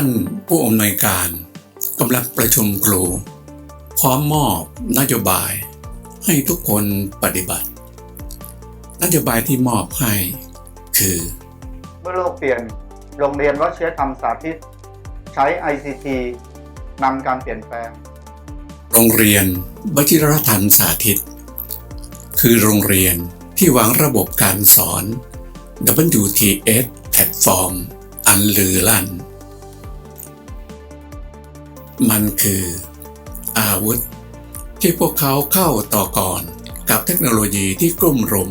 ท่านผู้อำนวยการกำลังประชุมครู พร้อมมอบนโยบายให้ทุกคนปฏิบัติ นโยบายที่มอบให้คือ เมื่อโลกเปลี่ยนโรงเรียนวชิรธรรมสาธิต ใช้ ICT นำการเปลี่ยนแปลง โรงเรียนวชิรธรรมสาธิต คือโรงเรียนที่วางระบบการสอน WTS แพลตฟอร์มอันลือลั่น มันคืออาวุธ ที่พวกเขาเข้าต่อก่อนกับเทคโนโลยีที่กลุ่มรุม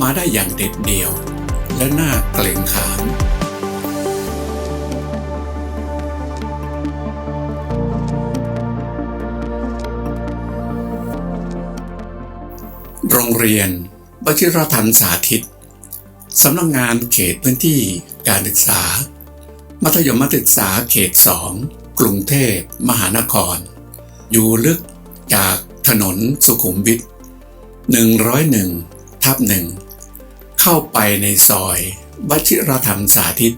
มาได้อย่างเด็ดเดี่ยว และน่าเกรงขามโรงเรียนวชิรธรรมสาธิต สำนักงงานเขตพื้นที่การศึกษา มัธยมศึกษาเขต2 กรุงเทพมหานคร อยู่ลึกจากถนนสุขุมวิท101ทับหนึ่งเข้าไปในซอยวชิรธรรมสาธิต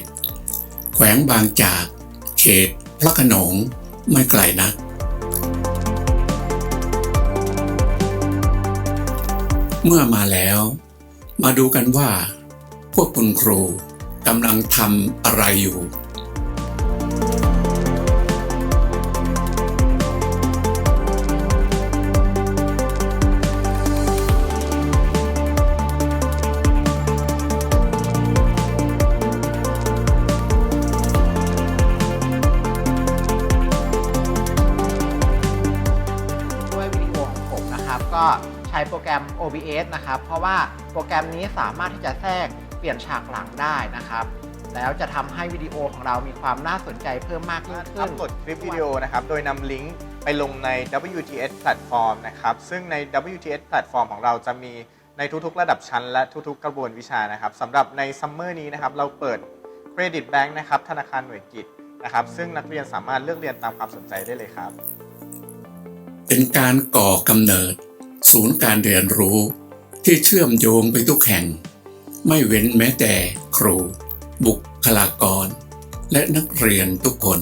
57 แขวงบางจาก เขตพระขนงไม่ไกลนัก เมื่อมาแล้ว มาดูกันว่า พวกคุณครูกำลังทำอะไรอยู่ ใช้โปรแกรม OBS นะครับ เพราะว่าโปรแกรมนี้สามารถที่จะแทรกเปลี่ยนฉากหลังได้นะครับ แล้วจะทำให้วิดีโอของเรามีความน่าสนใจเพิ่มมากยิ่งขึ้อัน ปโหลดคลิปวิดีโอนะครับ โดยนำลิงก์ไปลงใน WTS Platform นะครับ ซึ่งใน WTS Platform ของเราจะมีในทุกๆ ระดับชั้น และทุกๆ กระบวนวิชานะครับสำหรับในซัมเมอร์นี้นะครับ เราเปิดเครดิตแบงค์นะครับ ธนาคารหน่วยกิจนะครับ ซึ่งนักเรียนสามารถเลือกเรียนตามความสนใจได้เลยครับ เป็นการก่อกำเนิด ศูนย์การเรียนรู้ที่เชื่อมโยงไปทุกแห่ง ไม่เว้นแม้แต่ครู บุคลากร และนักเรียนทุกคน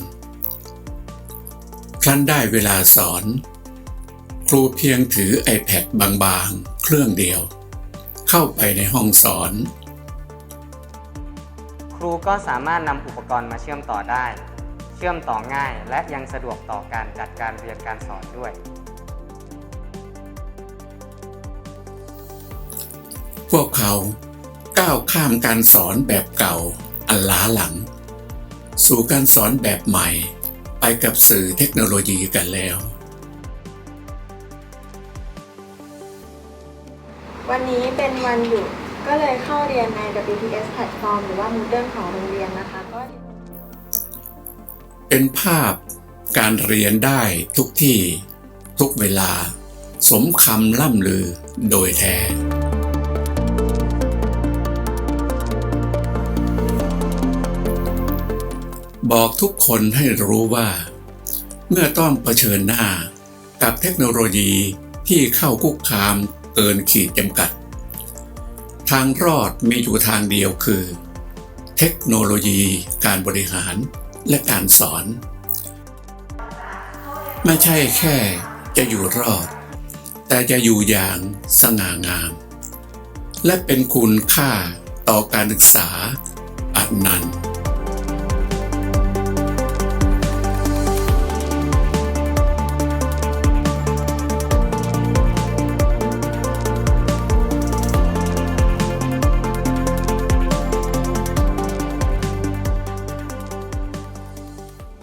ครั้นได้เวลาสอน ครูเพียงถือ iPad บางๆ เครื่องเดียว เข้าไปในห้องสอน ครูก็สามารถนำอุปกรณ์มาเชื่อมต่อได้ เชื่อมต่อง่ายและยังสะดวกต่อการจัดการเรียนการสอนด้วย วกเขาก้าวข้ามการสอนแบบเก่าอันล้าหลัง สู่การสอนแบบใหม่ ไปกับสื่อเทคโนโลยีกันแล้ว วันนี้เป็นวันหยุดก็เลยเข้าเรียนใน WTS Platform หรือว่า Moodle ของโรงเรียนนะคะก็เป็นภาพการเรียนได้ทุกที่ ทุกเวลา สมคำล่ำลือโดยแท้ บอกทุกคนให้รู้ว่า เมื่อต้องเผชิญหน้ากับเทคโนโลยีที่เข้าคุกคามเกินขีดจำกัด ทางรอดมีอยู่ทางเดียวคือ เทคโนโลยีการบริหารและการสอน ไม่ใช่แค่จะอยู่รอด แต่จะอยู่อย่างสง่างาม และเป็นคุณค่าต่อการศึกษาอันนันต์